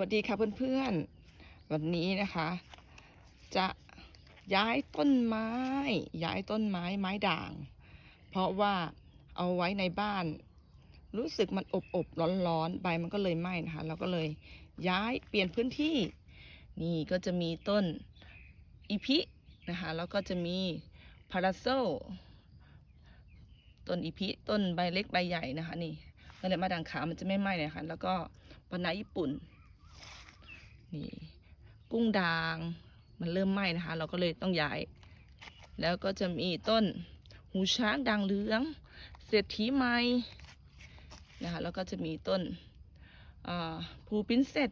วัสดีค่ะเพื่อนๆ วันนี้นะคะ จะย้ายต้นไม้ ย้ายต้นไม้ไม้ด่าง เพราะว่าเอาไว้ในบ้าน รู้สึกมันอบอบร้อนร้อนๆใบมันก็เลยไหม้นะคะ เราก็เลยย้ายเปลี่ยนพื้นที่ นี่ก็จะมีต้นอีพินะคะ แล้วก็จะมีพาราโซต้นอีพิต้นใบเล็กใบใหญ่นะคะนี่นั่นแหละมาด่างขาวมันจะไม่ไหม้นะคะแล้วก็ปนาญี่ปุ่น นี่กุ้งดางมันเริ่มไหม้นะคะ เราก็เลยต้องย้าย แล้วก็จะมีต้นหูช้างด่างเหลือง เศรษฐีไม้นะคะแล้วก็จะมีต้นอ่าภูปิ้นเซต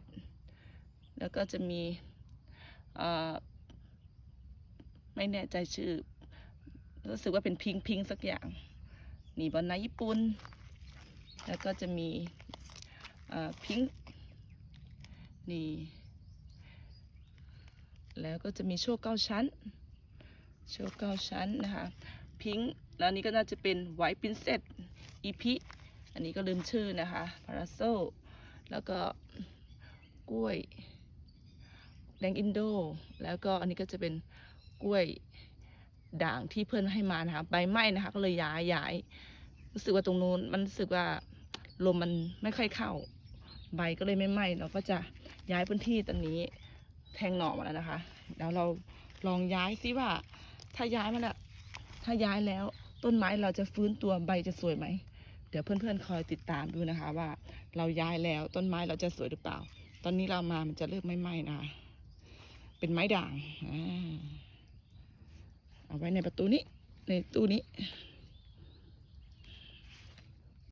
แล้วก็จะมีไม่แน่ใจชื่อ รู้สึกว่าเป็นพิงพิงสักอย่างนี่บอลนาญี่ปุ่น แล้วก็จะมีพิงนี่ แล้วก็จะมีโชคเก้าชั้น โชคเก้าชั้นนะคะพิงค์แล้วนี้ก็น่าจะเป็นไวท์พินเซตอีพิอันนี้ก็ลืมชื่อนะคะพาราโซแล้วก็กล้วยแดงอินโด แล้วก็อันนี้ก็จะเป็นกล้วยด่างที่เพื่อนให้มานะคะใบไม้นะคะก็เลยย้ายย้ายรู้สึกว่าตรงนู้นมันรู้สึกว่าลมมันไม่ค่อยเข้า ใบก็เลยไม่ไหม้เราก็จะย้ายพื้นที่ตอนนี้ แทงหน่อมาแล้วนะคะแล้วเราลองย้ายซิว่า ถ้าย้ายมันอะถ้าย้ายแล้วต้นไม้เราจะฟื้นตัวใบจะสวยไหม เดี๋ยวเพื่อนๆคอยติดตามดูนะคะ ว่าเราย้ายแล้วต้นไม้เราจะสวยหรือเปล่า ตอนนี้เรามามันจะเริ่มไม่ไหม้นะคะเป็นไม้ด่าง เอาไว้ในประตูนี้ ในตู้นี้